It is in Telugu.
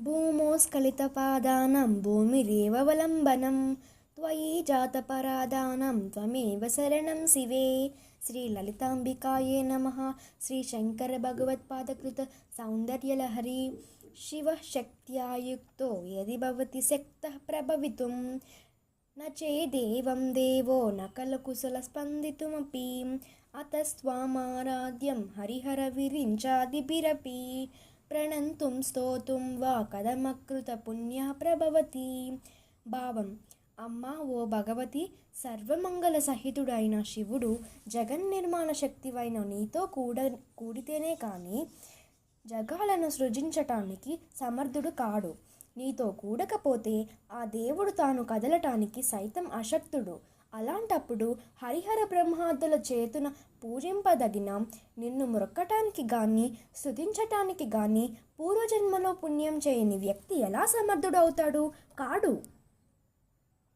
భూమోస్ఖలితపాదానం భూమిరేవలంబనం త్వయి జాతపరాధానం త్వమేవ శరణం శివే శ్రీ లలితాంబికాయే నమ శ్రీ శంకర భగవత్పాదకృత సౌందర్యలహరి శివశక్త్యాయుక్తో యది భవతి శక్త ప్రభవితుం నేదేవం దేవో నకలకుశలస్పందితుమపి అతస్వామారాధ్యం హరిహర విరించాదిభిరపి ప్రణంతుం స్తోతుం వా కథమకృత పుణ్య ప్రభవతి భావం అమ్మ ఓ భగవతి సర్వమంగళ సహితుడైన శివుడు జగన్ నిర్మాణ శక్తివైన నీతో కూడ కూడితేనే కానీ జగాలను సృజించటానికి సమర్థుడు కాడు. నీతో కూడకపోతే ఆ దేవుడు తాను కదలటానికి సైతం అశక్తుడు. అలాంటప్పుడు హరిహర బ్రహ్మాదుల చేతున పూజింపదగిన నిన్ను మొక్కటానికి కానీ స్తుతించటానికి కానీ పూర్వజన్మలో పుణ్యం చేయని వ్యక్తి ఎలా సమర్థుడవుతాడు? కాడు.